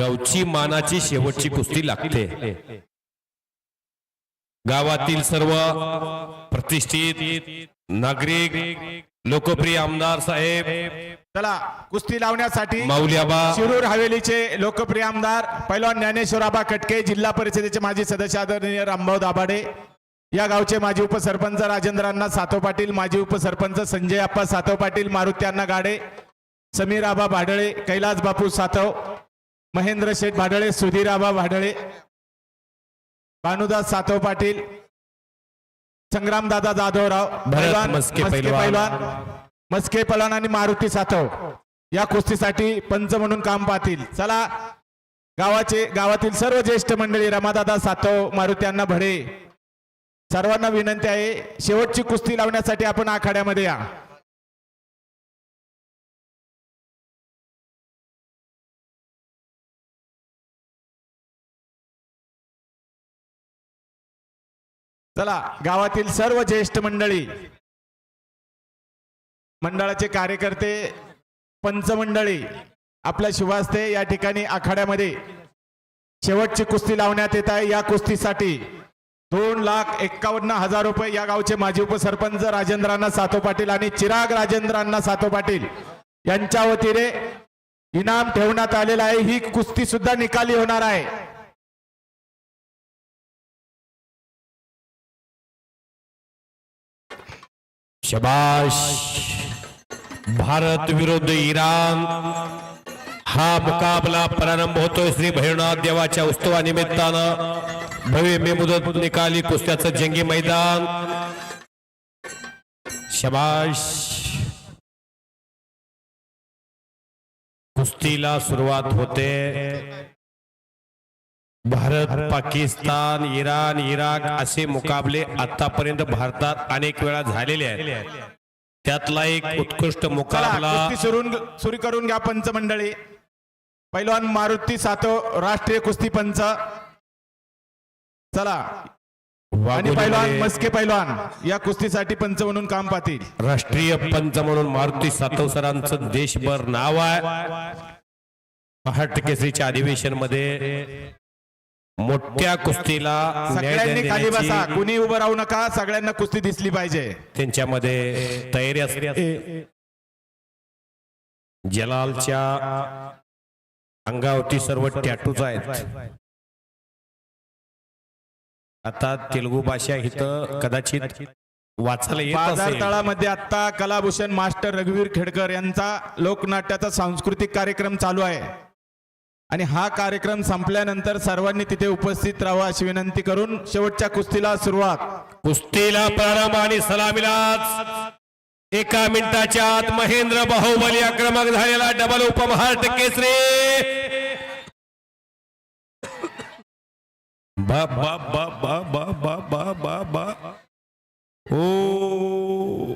गावची मानाची शेवटची कुस्ती लागते. गावातील सर्व प्रतिष्ठित नागरिक लोकप्रिय आमदार साहेब चला कुस्ती लावण्यासाठी माऊल्याबा शिरूर हवेलीचे लोकप्रिय आमदार पैलवान ज्ञानेश्वराबा कटके जिल्हा परिषदेचे माजी सदस्य आदरणीय रामभाऊ दाभाडे या गावचे माजी उपसरपंच राजेंद्र अण्णा सातो पाटील माजी उपसरपंच संजय आप्पा सातव पाटील मारुती अण्णा गाडे समीर आबा भाडळे कैलास बापू सातव महेंद्र शेठ भाडळे सुधीर आबा भाडळे भानुदास सातव पाटील संग्रामदादा जाधवराव पैलवान, मस्के पैलवान. पैलवान मस्के पलान आणि मारुती सातव या कुस्तीसाठी पंच म्हणून काम पाहतील चला गावाचे गावातील सर्व ज्येष्ठ मंडळी रमादादा सातव मारुती अण्णा भडे सर्वांना विनंती आहे शेवटची कुस्ती लावण्यासाठी आपण आखाड्यामध्ये या चला गावातील सर्व ज्येष्ठ मंडळी मंडळाचे कार्यकर्ते पंचमंडळी आपल्या शुभास्ते या ठिकाणी आखाड्यामध्ये शेवटची कुस्ती लावण्यात येत आहे. या कुस्तीसाठी दोन लाख एक्कावन्न हजार रुपये या गावचे माजी उपसरपंच राजेंद्रांना सातो पाटील आणि चिराग राजेंद्रांना सातो पाटील यांच्या वतीने इनाम ठेवण्यात आलेला आहे. ही कुस्ती सुद्धा निकाली होणार आहे. शबाश। भारत विरुद्ध इराण। हा मुकाबला प्रारंभ होतोय श्री भैरवनाथ देवाच्या उत्सवानिमित्तानं. भव्य मेमुदत निकाली कुस्त्याचं जंगी मैदान. शबाश। कुस्तीला सुरुवात होते. भारत पाकिस्तान इराण इराक असे मुकाबले आतापर्यंत भारतात अनेक वेळा झालेले आहेत. त्यातला एक उत्कृष्ट मुकाबला सुरू करून घ्या पंच मंडळी पैलवान मारुती सातो राष्ट्रीय कुस्ती पंच. चला. आणि पैलवान मस्के पैलवान या कुस्तीसाठी पंच म्हणून काम पाहतील. राष्ट्रीय पंच म्हणून मारुती सातव सरांचं देशभर नाव आहे. पहाट केसरीच्या अधिवेशनमध्ये मोठ्या कुस्तीला सगळ्यांनी खाली बसा. कुणी उभं राहू नका सगळ्यांना कुस्ती दिसली पाहिजे. त्यांच्यामध्ये तयारी असते. जलालच्या अंगावरती सर्व टॅटूज आहेत. आता तेलुगू भाषा इथं कदाचित वाचायला येत तळामध्ये आता कलाभूषण मास्टर रघुवीर खेडकर यांचा लोकनाट्याचा सांस्कृतिक कार्यक्रम चालू आहे. आणि हा कार्यक्रम संपल्यानंतर सर्वांनी तिथे उपस्थित राहावं अशी विनंती करून शेवटच्या कुस्तीला सुरुवात. कुस्तीला प्रारंभ आणि सलामीला एका मिनिटाच्या आत महेंद्र बाहुबली आक्रमक झालेला डबल उपमहाराष्ट्र केसरी. बा बा बा बा बा बा बा बा बा. ओ.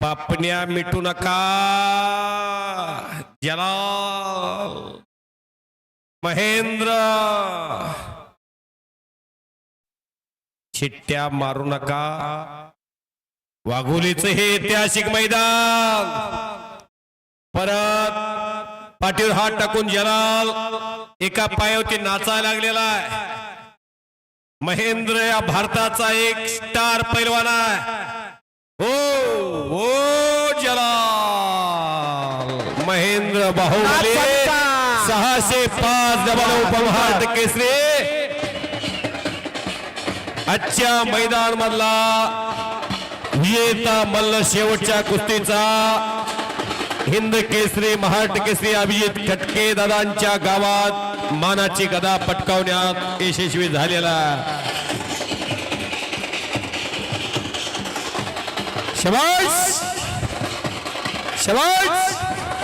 पापण्या मिटू नका. जलाल महेंद्र. चिट्ट्या मारू नका. वाघोलीच हे ऐतिहासिक मैदान. परत पाठीवर हात टाकून जलाल एका पायावरती नाचायला लागलेला आहे. महेंद्र या भारताचा एक स्टार पैलवान आहे. हो हो. बाहुबली सहाशे पाच डबल उपमहाराष्ट्र केसरी. आजच्या मैदान मधला विजेता मल्ल शेवटच्या कुस्तीचा हिंद केसरी महाराष्ट्र केसरी अभिजित खटके दादांच्या गावात मानाची गदा पटकावण्यात यशस्वी झालेला शबाश शबाश